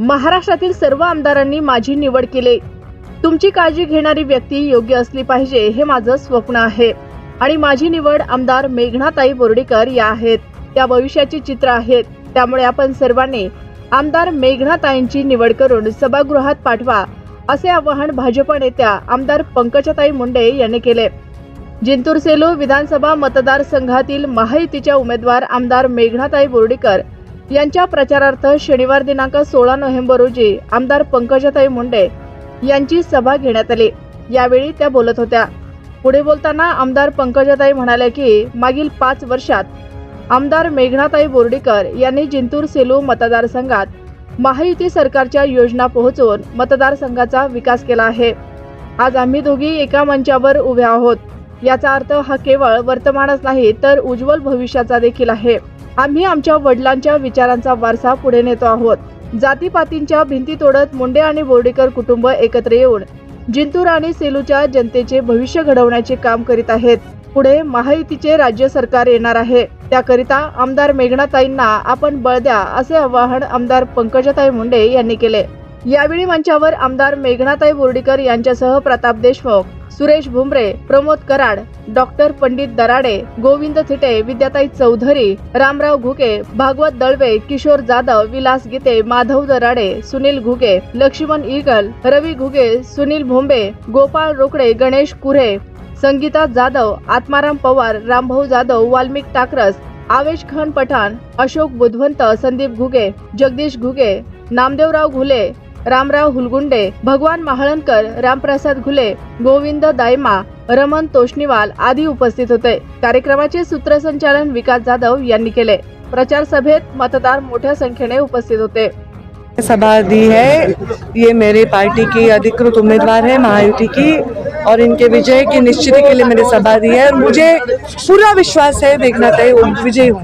महाराष्ट्रातील सर्व आमदारांनी माझी निवड केली. तुमची काळजी घेणारी व्यक्ती योग्य असली पाहिजे हे माझं स्वप्न आहे. आणि माझी निवड आमदार मेघनाताई बोर्डीकर या आहेत. त्या भविष्याची चित्र आहेत. त्यामुळे आपण सर्वांनी आमदार मेघनाताईंची निवड करून सभागृहात पाठवा असे आवाहन भाजप नेत्या आमदार पंकजाताई मुंडे यांनी केले. जिंतूर सेलू विधानसभा मतदारसंघातील महायुतीच्या उमेदवार आमदार मेघनाताई बोर्डीकर यांच्या प्रचारार्थ शनिवार दिनांक सोळा नोव्हेंबर रोजी आमदार पंकजाताई मुंडे यांची सभा घेण्यात आली. यावेळी त्या बोलत होत्या. पुढे बोलताना आमदार पंकजाताई म्हणाल्या की मागील पाच वर्षात आमदार मेघनाताई बोर्डीकर यांनी जिंतूर सेलू मतदारसंघात महायुती सरकारच्या योजना पोहोचवून मतदारसंघाचा विकास केला आहे. आज आम्ही दोघी एका मंचावर उभ्या आहोत. याचा अर्थ हा केवळ वर्तमानच नाही तर उज्ज्वल भविष्याचा देखील आहे. आम्ही आमच्या वडिलांच्या विचारांचा वारसा पुढे नेतो आहोत. जातीपातींच्या भिंती तोडत मुंडे आणि बोर्डीकर कुटुंब एकत्र येऊन जिंतूर आणि सेलूच्या जनतेचे भविष्य घडवण्याचे काम करीत आहेत. पुढे महायुतीचे राज्य सरकार येणार आहे. त्याकरिता आमदार मेघनाताईंना आपण बळ द्या असे आवाहन आमदार पंकजाताई मुंडे यांनी केले. यावेळी मंचावर आमदार मेघनाताई बोर्डीकर यांच्यासह प्रताप देशमुख सुरेश भुमरे प्रमोद कराड डॉक्टर पंडित दराडे गोविंद थिटे विद्याताई चौधरी रामराव घुगे भागवत दळवे किशोर जाधव विलास गीते माधव दराडे सुनील घुगे लक्ष्मण इगल रवी घुगे सुनील भोंबे गोपाळ रोकडे गणेश कुरे संगीता जाधव आत्माराम पवार रामभाऊ जाधव वाल्मिक टाकरस आवेश खान पठाण अशोक बुधवंत संदीप घुगे जगदीश घुगे नामदेवराव घुले रामराव हुलगुंडे भगवान महाळणकर रामप्रसाद घुले गोविंद दायमा रमन तोष्णीवाल आदी उपस्थित होते. कार्यक्रमाचे सूत्रसंचालन विकास जाधव यांनी केले. प्रचार सभेत मतदार मोठ्या संख्येने उपस्थित होते. सभा दी है। ये मेरी पार्टी की अधिकृत उम्मीदवार है महायुति की और इनके विजय की निश्चिति के लिए मैंने सभा दी है। और मुझे पूरा विश्वास है देखना तय विजयी हूँ।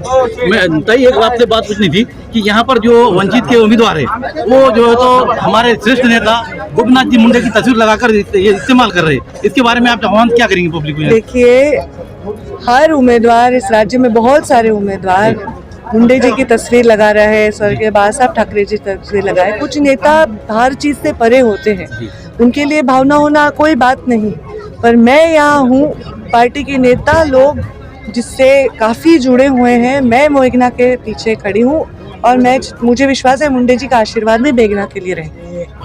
मैं तय एक आपसे बात पूछनी थी कि यहाँ पर जो वंचित के उम्मीदवार है वो जो है तो हमारे श्रेष्ठ नेता गोपनाथ जी मुंडे की तस्वीर लगाकर ये इस्तेमाल कर रहे हैं। इसके बारे में आप आह्वान क्या करेंगे पब्लिक को देखिए हर उम्मीदवार इस राज्य में बहुत सारे उम्मीदवार मुंडे जी की तस्वीर लगा रहा है स्वर्गीय बाला साहब ठाकरे जी की तस्वीर लगाए कुछ नेता हर चीज़ से परे होते हैं। उनके लिए भावना होना कोई बात नहीं पर मैं यहाँ हूँ पार्टी के नेता लोग जिससे काफ़ी जुड़े हुए हैं मैं मोहिगना के पीछे खड़ी हूँ और मैं मुझे विश्वास है मुंडे जी का आशीर्वाद भी बेगना के लिए रहे।